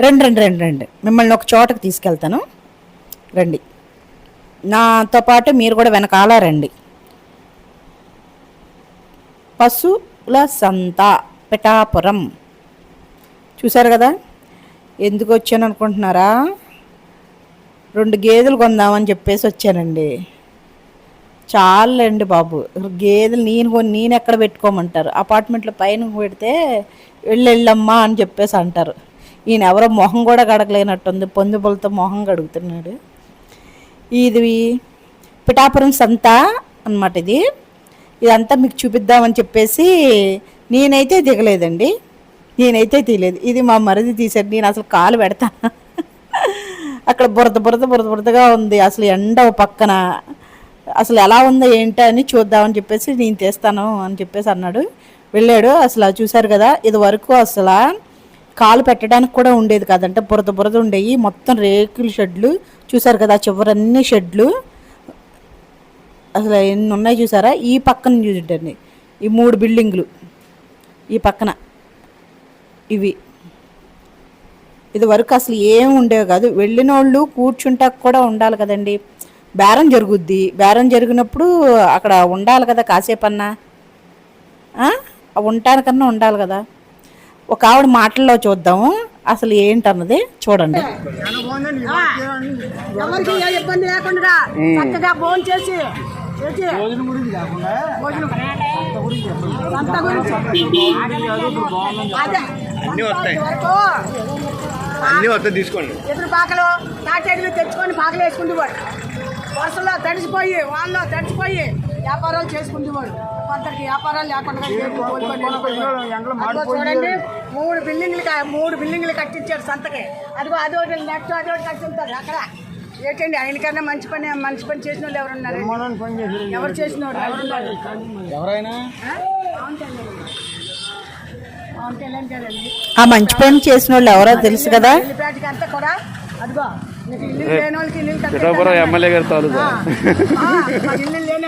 రండి రండి రండి రండి. మిమ్మల్ని ఒక చోటకి తీసుకెళ్తాను. రండి. నాతో పాటు మీరు కూడా వెనకాల రండి. పశువుల సంత పిఠాపురం. చూసారు కదా? ఎందుకు వచ్చాను అనుకుంటున్నారా? రెండు గేదెలు కొందామని చెప్పేసి వచ్చానండి. చాలండి బాబు. గేదెలు నేను కొని నేను ఎక్కడ పెట్టుకోమంటారు? అపార్ట్మెంట్లో పైన పెడితే వెళ్ళి వెళ్ళమ్మా అని చెప్పేసి అంటారు. ఈయన ఎవరో మొహం కూడా గడగలేనట్టుంది పొందుబులతో మొహం గడుగుతున్నాడు ఇది పిఠాపురం సంత అన్నమాట ఇది. ఇదంతా మీకు చూపిద్దామని చెప్పేసి నేనైతే దిగలేదండి. నేనైతే తీయలేదు. ఇది మా మరిది తీసాడు నేను అసలు కాలు పెడతా. అక్కడ బురద బురద బురద బురదగా ఉంది. అసలు ఎండ పక్కన. అసలు ఎలా ఉందో ఏంటో అని చూద్దామని చెప్పేసి నేను తీస్తాను అని చెప్పేసి అన్నాడు. వెళ్ళాడు. అసలు చూశారు కదా. ఇది వరకు అసలు కాలు పెట్టడానికి కూడా ఉండేది కాదంటే బురద బురద ఉండేవి మొత్తం రేకుల షెడ్లు. చూశారు కదా చివరన్నీ షెడ్లు. అసలు ఎన్ని ఉన్నాయి చూసారా? ఈ పక్కన చూడండి. ఈ మూడు బిల్డింగ్లు. ఈ పక్కన. ఇవి. ఇది వరకు అసలు ఏం ఉండేవి కాదు. వెళ్ళిన వాళ్ళు కూర్చుంటాక కూడా ఉండాలి కదండి. బేరం జరుగుద్ది. బేరం జరిగినప్పుడు అక్కడ ఉండాలి కదా కాసేపన్నా. ఉండటానికన్నా ఉండాలి కదా. ఒక ఆవిడ మాటల్లో చూద్దాము అసలు ఏంటన్నది చూడండి. ఎవరికి ఏ ఇబ్బంది లేకుండా చక్కగా ఫోన్ చేసి సంత గురించి అదే. అన్నీ వస్తాయి. అన్నీ తీసుకోండి. ఎదురు పాకలు తాటేడులు తెచ్చుకొని పాకలు వేసుకుంటేవాడు వరుసలో తడిసిపోయి వాళ్ళలో తడిసిపోయి. వ్యాపారాలు చేసుకుంటేవాడు కొందరికి వ్యాపారాలు లేకుండా చూడండి మూడు బిల్డింగ్లు మూడు బిల్డింగ్లు కట్టించారు సంతకి. అదిగో అదొకటి నెక్స్ట్ అదొకటి కట్టింటారు అక్కడ. ఏంటండి ఆయనకన్నా మంచి పని మంచి పని చేసిన వాళ్ళు ఎవరున్నారు ఎవరు చేసిన వాళ్ళు? ఎవరైనా? ఆ? మంచి పని చేసిన వాళ్ళు ఎవరో తెలుసు కదా? అంతా కూడా. అదిగో ఇల్లు లేని వాళ్ళకి ఇల్లు ఎమ్మెల్యే గారి తాలూకా? ఇల్లు లేని